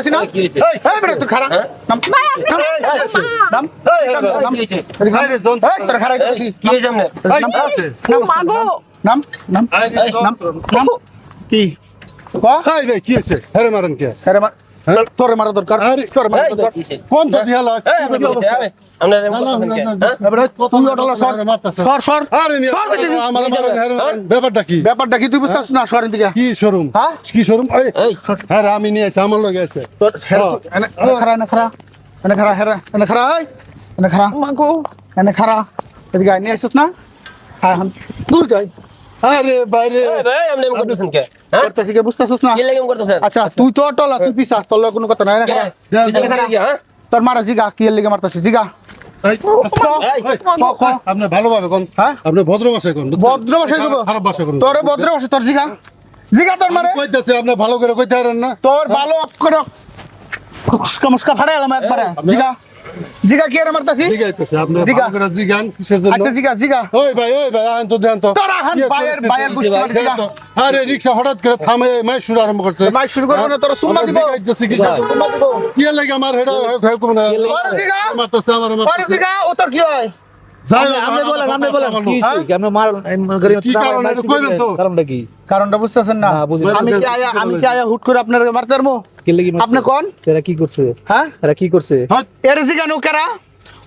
কইতাছি না কি এই এই বেটা তুই খারাপ হ্যাঁ? নাম ভাই নাম এই, নাম এই, নাম, এই, নাম। কি নাম। এই রে, জন। এই, তোরা খারাপ কি হয়েছে আপনার? নাম মাগো আছে? নাম। নাম নাম কি ক হাই ভাই, কি আছে? হেরে মারেন কে? হেরে মা তোরে মারা দরকার। আরে, তোরে মারা দরকার? কোন তো হ্যাঁ? এবারে তুই অটলা সর সর সর। আরে সর কইতেছি। আমার মারেন, ব্যাপারটা কি? ব্যাপারটা কি? তুই বুঝতাছ না? সরেন দিকে। কি শোরুম? হ্যাঁ? কি শোরুম? এই। এই, হ্যাঁ আমি নিয়ে আসি আমার লগে আছে। খারা এনে খারা এনে খারা এদিকে নিয়ে আসিস না? হ্যাঁ হ্যাঁ তুই যাই। আরে বাইরে ভাই, আপনি এরকম করতেছেন কে? হ্যাঁ? করতেছি কে বুঝতেছিস না কি লাগে করতেছেন? আচ্ছা তুই তো টলা তুই পিছা তোর কোনো কথা নাই এনে কে? খারা দেন, পিছনে দেন। খারাপ কি, হ্যাঁ? তোর মারা জিগা কি এর মারতাছিস জিগা এই, আস্তে। এই, এই, ক ক আপনি ভালোভাবে কোন হ্যাঁ? আপনি ভদ্র ভাষায় কোন? ভদ্র ভাষায় কইবো? খারাপ ভাষা কোন তোরে ভদ্র বসে তোর জিগা জিগা তোর মারে কইতাছে আপনি ভালো করে কইতে পারেন না তোর ভালো করে মুস্কা মুস্কা ফাড়াই এলাম একবারে জিগা জিগা কি আর মারতাছি জিগাইতেছে আপনি জিগা। করে জিগান কিসের জন্য আচ্ছা জিগা জিগা ওই ভাই ওই ভাই আন তো দেন তো তোরা হান বায়ের? বায়ের গুষ্টি মারি জিগা। আরে রিকশা হঠাৎ করে থামে মাই শুরু আরম্ভ করছে মাই শুরু করবে না, তোরা সুম্মা দিব। জিগা কিসের কি সুম্মা দিব। কি লাগে আমার হেডা হেকম না জিগা। মারতাছে আমার মারতাছে জিগা ও তোর কি হয় আপনি- হোক, আপনি আমার বলেন আপনি বলেন কি লোক। হইছে? আপনি মার কি কারণ এটা কইবেন তো? কারণটা কি? কারণটা বুঝতেছেন না। না, বুঝি না। আমি কি আয়া আমি কি আয়া হুট করে আপনার মারতে পারব? কি লাগি আপনি কোন? এরা কি করছে? হ্যাঁ? এরা কি করছে? এর জিগা নৌকারা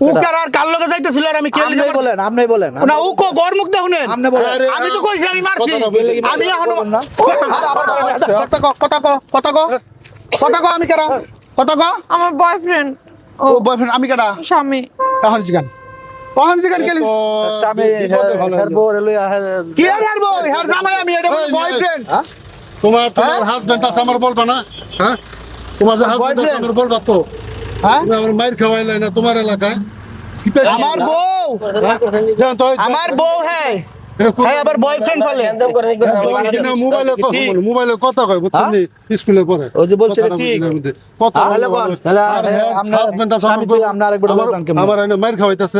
উকারা আর কাল লগে যাইতেছিল আর আমি কে আপনি বলেন আপনি বলেন না ও কো গর মুখ দেখুন আপনি বলেন। আমি তো কইছি আমি মারছি। আমি এখনও কথা কো কথা কো কথা কো কথা কো আমি কথা কো আমার বয়ফ্রেন্ড ও বয়ফ্রেন্ড আমি কেডা স্বামী। এখন জিগান। কখন জিগান কেলি তো স্বামী বিপদে ভালো হের হলো। বউ রেলই আহে কি আর হারবো? হার জামাই আমি এটা বয়ফ্রেন্ড হ্যাঁ? তোমার তোমার হাজবেন্ড আছে আমার বলবা না? হ্যাঁ? তোমার যে হাজবেন্ড আছে আমার বলবা তো। হ্যাঁ? আমার মাইর খাওয়াইলে না তোমার এলাকায়। আমার বউ! হ্যাঁ? জান তো, এই- আমার বউ হ্যাঁ। হ্যাঁ আবার বয়ফ্রেন্ড ফেলে জ্ঞান দাম করেন, এই করেন, হ্যাঁ, আমার তোমার বাড়িতে কিনা ঢুকছে। মোবাইলে কথা ঠিক। বলে, মোবাইলে কথা কয় বুঝছেন স্কুলে পড়ে। ওই যে বলছে ঠিক। কথা হ্যাঁ? বলে, বল। বলে। তাহলে আর হ্যাঁ, আপনার husband আছে স্বামী আমার তুই বউ- আপনার আরেকবার বলতাম কেমন? আমার এনে মাইর খাওয়াইতেছে।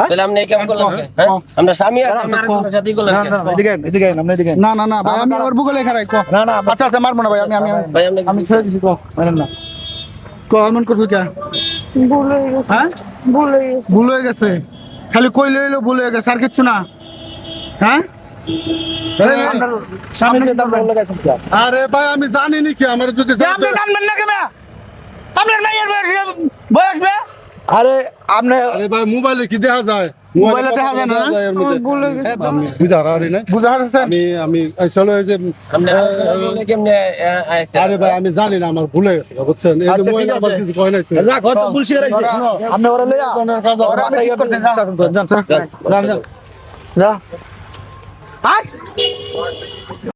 তাহলে আপনি কেমন করলেন হ্যাঁ? আমরা স্বামী আর আপনার আরেকজনের করলেন এদিকে এদিকে আপনি এদিকে না না না ভাই আমি ওর বুকে লেখা রাখ না না আচ্ছা আচ্ছা মারবো না ভাই আমি আমি আমি- ভাই, আপনি আমি ছেড়ে দিছি কো মানেন না। কো এমন করছ কে? ভুল হয়ে গেছে। হ্যাঁ? ভুল হয়ে গেছে। ভুল হয়ে গেছে। খালি কইলে হইল ভুল হয়ে গেছে আর কিচ্ছু না। হ্যাঁ? আরে ভাই আমি জানি নি কি আমার যদি আপনি জানবেন না কেমন আপনার মেয়ের বয়স- বয়স বে আরে আপনি আরে ভাই মোবাইলে কি দেখা যায় মোবাইলে দেখা যায় না, না? এর মধ্যে আমার ভুল গেছে আমি বুঝা আমি যে? আরে ভাই জানি না আমার ভুলে গেছে বুঝছেন এই যে আচ্ছা, মোবাইল আমার আছে। কিছু কয় নাই রাখ হয়তো বুলশি রাইছে ধরো। আপনি ওরা লইয়া কোনের কাজ ওরা আমার- আমি ঠিক করতে যা। যান যান যান। যান যা হাট